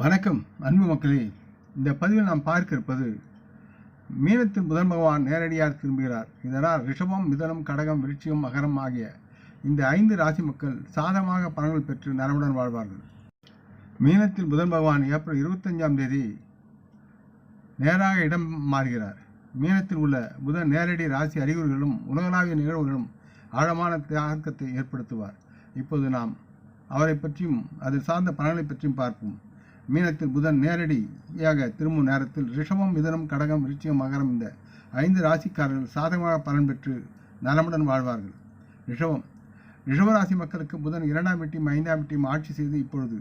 வணக்கம் அன்பு மக்களே. இந்த பதிவில் நாம் பார்க்க இருப்பது மீனத்தின் புதன் பகவான் நேரடியாக திரும்புகிறார். இதனால் ரிஷபம் மிதனம் கடகம் விருட்சியம் மகரம் ஆகிய இந்த ஐந்து ராசி மக்கள் சாதகமாக பலன்கள் பெற்று நலமுடன் வாழ்வார்கள். மீனத்தில் புதன் பகவான் ஏப்ரல் இருபத்தஞ்சாம் தேதி நேராக இடம் மாறுகிறார். மீனத்தில் உள்ள புதன் நேரடி ராசி அறிகுறிகளும் உலகளாவிய நிகழ்வுகளும் ஆழமான தாக்கத்தை ஏற்படுத்துவார். இப்போது நாம் அவரை பற்றியும் அது சார்ந்த பலன்களை பற்றியும் பார்ப்போம். மீனத்தில் புதன் நேரடியாக திரும்பும் நேரத்தில் ரிஷபம் மிதனம் கடகம் ரிச்சியம் மகரம் இந்த ஐந்து ராசிக்காரர்கள் சாதகமாக பலன் பெற்று நலமுடன் வாழ்வார்கள். ரிஷபம். ரிஷபராசி மக்களுக்கு புதன் இரண்டாம் வீட்டையும் ஐந்தாம் வீட்டையும் ஆட்சி செய்து இப்பொழுது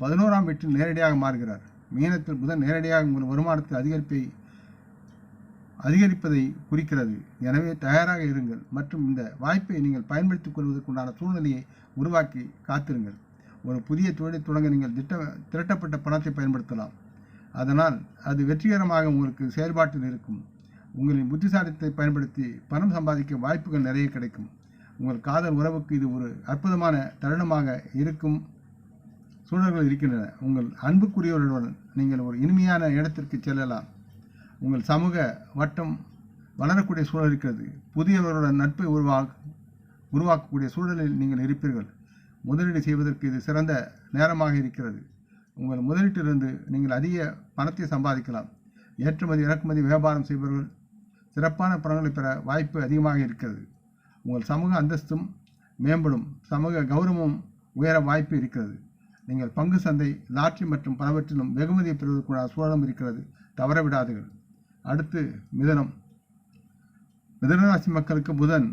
பதினோராம் வீட்டில் நேரடியாக மாறுகிறார். மீனத்தில் புதன் நேரடியாக உங்கள் வருமானத்தில் அதிகரிப்பை அதிகரிப்பதை குறிக்கிறது. எனவே தயாராக இருங்கள் மற்றும் இந்த வாய்ப்பை நீங்கள் பயன்படுத்திக் கொள்வதற்குண்டான சூழ்நிலையை உருவாக்கி காத்திருங்கள். ஒரு புதிய தொழிலை தொடங்க நீங்கள் திட்ட திரட்டப்பட்ட பணத்தை பயன்படுத்தலாம். அதனால் அது வெற்றிகரமாக உங்களுக்கு செயல்பாட்டில் இருக்கும். உங்களின் புத்திசாலித்தை பயன்படுத்தி பணம் சம்பாதிக்க வாய்ப்புகள் நிறைய கிடைக்கும். உங்கள் காதல் உறவுக்கு இது ஒரு அற்புதமான தருணமாக இருக்கும் சூழல்கள் இருக்கின்றன. உங்கள் அன்புக்குரியவர்களுடன் நீங்கள் ஒரு இனிமையான இடத்திற்கு செல்லலாம். உங்கள் சமூக வட்டம் வளரக்கூடிய சூழல் இருக்கிறது. புதியவர்களுடன் நட்பை உருவாக்க உருவாக்கக்கூடிய சூழலில் நீங்கள் இருப்பீர்கள். முதலீடு செய்வதற்கு இது சிறந்த நேரமாக இருக்கிறது. உங்கள் முதலீட்டிலிருந்து நீங்கள் அதிக பணத்தை சம்பாதிக்கலாம். ஏற்றுமதி இறக்குமதி வியாபாரம் செய்பவர்கள் சிறப்பான பலன்களை பெற வாய்ப்பு அதிகமாக இருக்கிறது. உங்கள் சமூக அந்தஸ்தும் மேம்படும். சமூக கௌரவமும் உயர வாய்ப்பு இருக்கிறது. நீங்கள் பங்கு சந்தை லாட்ரி மற்றும் பலவற்றிலும் வெகுமதியை பெறுவதற்குள்ள சூழலும் இருக்கிறது. தவறவிடாதீர்கள். அடுத்து மிதனம். மிதனராசி மக்களுக்கு புதன்.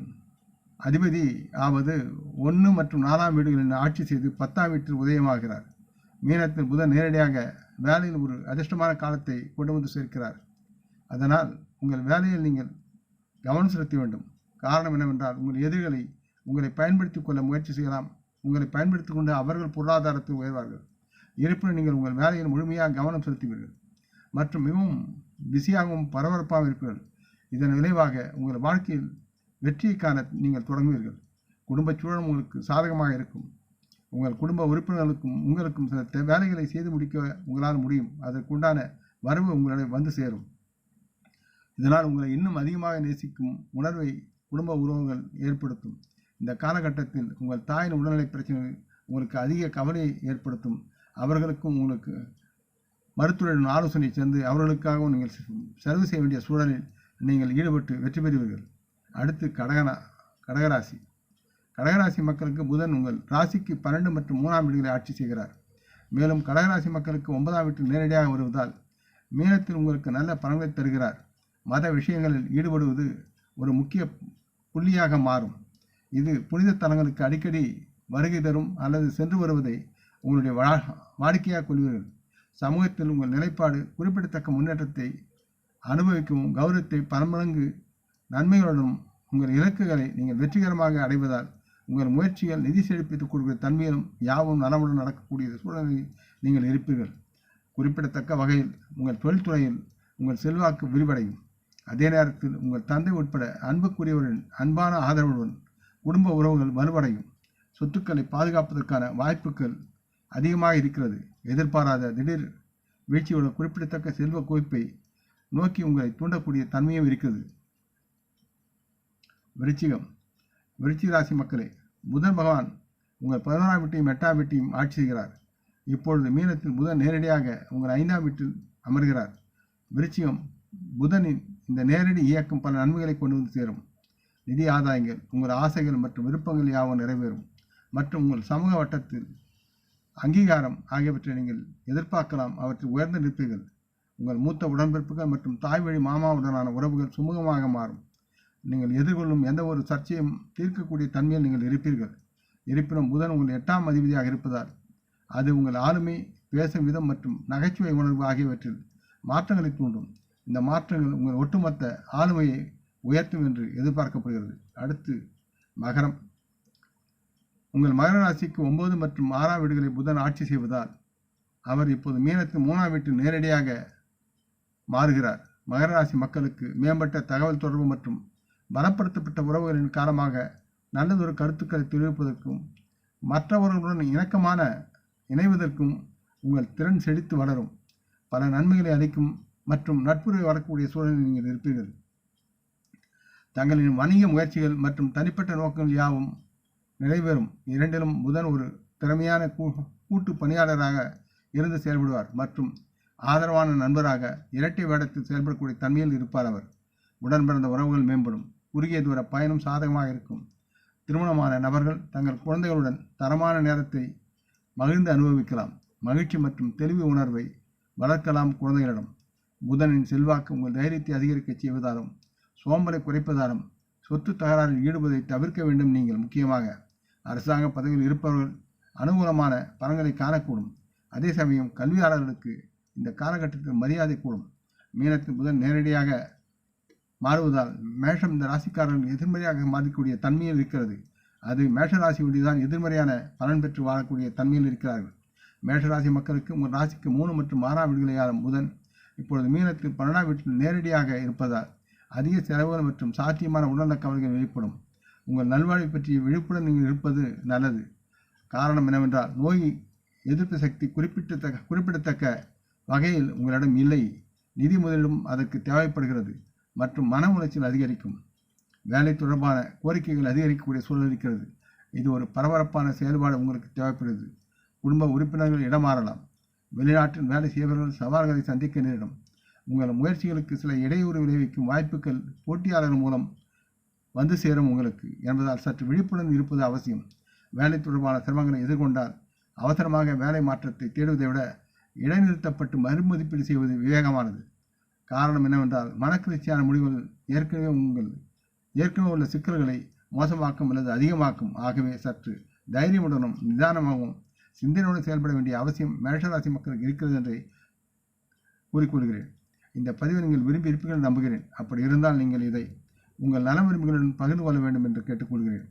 அதிபதி ஆவது ஒன்று மற்றும் நாலாம் வீடுகளில் ஆட்சி செய்து பத்தாம் வீட்டில் உதயமாகிறார். மீனத்தில் புதன் நேரடியாக வேலையில் ஒரு அதிர்ஷ்டமான காலத்தை கொண்டு வந்து சேர்க்கிறார். அதனால் உங்கள் வேலையில் நீங்கள் கவனம் செலுத்த வேண்டும். காரணம் என்னவென்றால் உங்கள் எதிரிகளை உங்களை பயன்படுத்தி கொள்ள முயற்சி செய்யலாம். உங்களை பயன்படுத்திக் கொண்டு அவர்கள் பொருளாதாரத்தில் உயர்வார்கள். இருப்பினும் நீங்கள் உங்கள் வேலையில் முழுமையாக கவனம் செலுத்துவீர்கள். மற்றும் மிகவும் பிஸியாகவும் பரபரப்பாகவும் இருப்பீர்கள். இதன் விளைவாக உங்கள் வாழ்க்கையில் வெற்றியை காண நீங்கள் தொடங்குவீர்கள். குடும்பச் சூழல் உங்களுக்கு சாதகமாக இருக்கும். உங்கள் குடும்ப உறுப்பினர்களுக்கும் உங்களுக்கும் சில வேலைகளை செய்து முடிக்க உங்களால் முடியும். அதற்குண்டான வரவு உங்களிடம் வந்து சேரும். இதனால் உங்களை இன்னும் அதிகமாக நேசிக்கும் உணர்வை குடும்ப உறவுகள் ஏற்படுத்தும். இந்த காலகட்டத்தில் உங்கள் தாயின் உடல்நிலை பிரச்சனை உங்களுக்கு அதிக கவலையை ஏற்படுத்தும். அவர்களுக்கும் உங்களுக்கு மருத்துவரின் ஆலோசனை சென்று அவர்களுக்காகவும் நீங்கள் செலவு செய்ய வேண்டிய சூழலில் நீங்கள் ஈடுபட்டு வெற்றி பெறுவீர்கள். அடுத்து கடகனா கடகராசி. கடகராசி மக்களுக்கு புதன் உங்கள் ராசிக்கு பன்னெண்டு மற்றும் மூணாம் வீடுகளை ஆட்சி செய்கிறார். மேலும் கடகராசி மக்களுக்கு ஒன்பதாம் வீட்டில் நேரடியாக வருவதால் மீனத்தில் உங்களுக்கு நல்ல பலன்களை தருகிறார். மத விஷயங்களில் ஈடுபடுவது ஒரு முக்கிய புள்ளியாக மாறும். இது புனித தலங்களுக்கு அடிக்கடி வருகை தரும் அல்லது சென்று வருவதை உங்களுடைய வா வாடிக்கையாக கொள்வீர்கள். சமூகத்தில் உங்கள் நிலைப்பாடு குறிப்பிடத்தக்க முன்னேற்றத்தை அனுபவிக்கவும் கௌரவத்தை பன்மடங்கு நன்மைகளுடனும் உங்கள் இலக்குகளை நீங்கள் வெற்றிகரமாக அடைவதால் உங்கள் முயற்சிகள் நிதி செழிப்பித்துக் கொடுக்கிற தன்மையிலும் யாவும் நலமுடன் நடக்கக்கூடிய சூழ்நிலையில் நீங்கள் இருப்பீர்கள். குறிப்பிடத்தக்க வகையில் உங்கள் தொழில்துறையில் உங்கள் செல்வாக்கு விரிவடையும். அதே நேரத்தில் உங்கள் தந்தை உட்பட அன்புக்குரியவரின் அன்பான ஆதரவுடன் குடும்ப உறவுகள் வலுவடையும். சொத்துக்களை பாதுகாப்பதற்கான வாய்ப்புகள் அதிகமாக இருக்கிறது. எதிர்பாராத திடீர் வீழ்ச்சியோட குறிப்பிடத்தக்க செல்வ குவிப்பை நோக்கி உங்களை தூண்டக்கூடிய தன்மையும் இருக்கிறது. விருச்சிகம். விருச்சிக ராசி மக்களே புதன் பகவான் உங்கள் பதினோராம் வீட்டையும் எட்டாம் வீட்டையும் ஆட்சி செய்கிறார். இப்பொழுது மீனத்தில் புதன் நேரடியாக உங்கள் ஐந்தாம் வீட்டில் அமர்கிறார். விருச்சிகம் புதனின் இந்த நேரடி இயக்கம் பல நன்மைகளை கொண்டு வந்து சேரும். நிதி ஆதாயங்கள் உங்கள் ஆசைகள் மற்றும் விருப்பங்கள் யாவும் நிறைவேறும். மற்றும் உங்கள் சமூக வட்டத்தில் அங்கீகாரம் ஆகியவற்றை நீங்கள் எதிர்பார்க்கலாம். அவற்றில் உயர்ந்து நிற்பீர்கள் உங்கள் மூத்த உடன்பிறப்புகள் மற்றும் தாய் வழி மாமாவுடனான உறவுகள் சுமூகமாக மாறும். நீங்கள் எதிர்கொள்ளும் எந்த ஒரு சர்ச்சையும் தீர்க்கக்கூடிய தன்மையில் நீங்கள் இருப்பீர்கள். இருப்பினும் புதன் உங்கள் எட்டாம் அதிபதியாக இருப்பதால் அது உங்கள் ஆளுமை பேசும் விதம் மற்றும் நகைச்சுவை உணர்வு ஆகியவற்றில் மாற்றங்களை தூண்டும். இந்த மாற்றங்கள் உங்கள் ஒட்டுமொத்த ஆளுமையை உயர்த்தும் என்று எதிர்பார்க்கப்படுகிறது. அடுத்து மகரம். உங்கள் மகர ராசிக்கு ஒன்பது மற்றும் ஆறாம் வீடுகளை புதன் ஆட்சி செய்வதால் அவர் இப்போது மீனத்தின் மூணாம் வீட்டில் நேரடியாக மாறுகிறார். மகர ராசி மக்களுக்கு மேம்பட்ட தகவல் தொடர்பு மற்றும் பலப்படுத்தப்பட்ட உறவுகளின் காரணமாக நல்லதொரு கருத்துக்களை தெரிவிப்பதற்கும் மற்றவர்களுடன் இணக்கமான இணைவதற்கும் உங்கள் திறன் செழித்து வளரும். பல நன்மைகளை அளிக்கும் மற்றும் நட்புறவை வளரக்கூடிய சூழலில் நீங்கள் இருப்பீர்கள். தங்களின் வணிக முயற்சிகள் மற்றும் தனிப்பட்ட நோக்கங்கள் யாவும் நிறைவேறும். இரண்டிலும் புதன் ஒரு திறமையான கூ- கூட்டு பணியாளராக இருந்து செயல்படுவார் மற்றும் ஆதரவான நண்பராக இரட்டை வேடத்தில் செயல்படக்கூடிய தன்மையில் இருப்பார் அவர். உடன் பிறந்த உறவுகள் மேம்படும். குறுகிய தூர பயணம் சாதகமாக இருக்கும். திருமணமான நபர்கள் தங்கள் குழந்தைகளுடன் தரமான நேரத்தை மகிழ்ந்து அனுபவிக்கலாம். மகிழ்ச்சி மற்றும் தெளிவு உணர்வை வளர்க்கலாம் குழந்தைகளிடம். புதனின் செல்வாக்கு உங்கள் தைரியத்தை அதிகரிக்கச் செய்வதாலும் சோம்பலை குறைப்பதாலும் சொத்து தகராறில் ஈடுபதை தவிர்க்க வேண்டும் நீங்கள். முக்கியமாக அரசாங்க பதவியில் இருப்பவர்கள் அனுகூலமான பலன்களை காணக்கூடும். அதே சமயம் கல்வியாளர்களுக்கு இந்த காலகட்டத்தில் மரியாதை கூடும். மீனத்தில் புதன் நேரடியாக மாறுவதால் மேஷம் இந்த ராசிக்காரர்கள் எதிர்மறையாக மாறக்கூடிய தன்மையில் இருக்கிறது. அது மேஷராசியுடையதான் எதிர்மறையான பலன் பெற்று வாழக்கூடிய தன்மையில் இருக்கிறார்கள். மேஷராசி மக்களுக்கு உங்கள் ராசிக்கு மூணு மற்றும் ஆறாம் வீடுகளையான புதன் இப்பொழுது மீனத்தில் பன்னெண்டாம் வீட்டில் நேரடியாக இருப்பதால் அதிக செலவுகள் மற்றும் சாத்தியமான உடல்நல கவலைகள் வெளிப்படும். உங்கள் நல்வாழ்வை பற்றிய விழிப்புடன் நீங்கள் இருப்பது நல்லது. காரணம் என்னவென்றால் நோய் எதிர்ப்பு சக்தி குறிப்பிட்டத்தக்க குறிப்பிடத்தக்க வகையில் உங்களிடம் இல்லை. நிதி முதலிடும் அதற்கு தேவைப்படுகிறது. மற்றும் மன உளைச்சல் அதிகரிக்கும். வேலை தொடர்பான கோரிக்கைகள் அதிகரிக்கக்கூடிய சூழல் இருக்கிறது. இது ஒரு பரபரப்பான செயல்பாடு உங்களுக்கு தேவைப்படுகிறது குடும்ப உறுப்பினர்கள் இடமாறலாம். வெளிநாட்டில் வேலை செய்பவர்கள் சவால்களை சந்திக்க நேரிடும். உங்கள் முயற்சிகளுக்கு சில இடையூறு விளைவிக்கும் வாய்ப்புகள் போட்டியாளர்கள் மூலம் வந்து சேரும் உங்களுக்கு. என்பதால் சற்று விழிப்புடன் இருப்பது அவசியம். வேலை தொடர்பான சிரமங்களை எதிர்கொண்டால் அவசரமாக வேலை மாற்றத்தை தேடுவதை விட இடைநிறுத்தப்பட்டு மறுமதிப்பீடு செய்வது விவேகமானது. காரணம் என்னவென்றால் மனக்கிளர்ச்சியான முடிவுகள் ஏற்கனவே உங்கள் ஏற்கனவே உள்ள சிக்கல்களை மோசமாக்கும் அல்லது அதிகமாக்கும். ஆகவே சற்று தைரியமுடனும் நிதானமாகவும் சிந்தனையுடன் செயல்பட வேண்டிய அவசியம் மேஷராசி மக்களுக்கு இருக்கிறது என்று கூறிக்கொள்கிறேன் இந்த பதிவை நீங்கள் விரும்பி இருப்பீர்கள் நம்புகிறேன். அப்படி இருந்தால் நீங்கள் இதை உங்கள் நலம் விரும்புகளுடன் பகிர்ந்து கொள்ள வேண்டும் என்று கேட்டுக்கொள்கிறேன்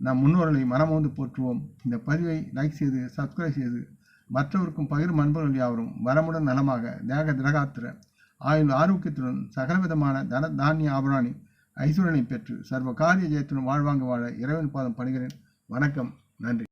நாம் முன்னோர்களை மனமோந்து போற்றுவோம். இந்த பதிவை லைக் செய்து சப்ஸ்கிரைப் செய்து மற்றவருக்கும் பகிரும் அன்பர்கள் யாவரும் வரமுடன் நலமாக தேக திரகாத்திர ஆயுள் ஆரோக்கியத்துடன் சகலவிதமான தன தானிய ஆபராணி ஐஸ்வரனை பெற்று சர்வ காரிய ஜெயத்துடன் வாழ்வாங்க வாழ இறைவன் பாதம் பணிகிறேன். வணக்கம். நன்றி.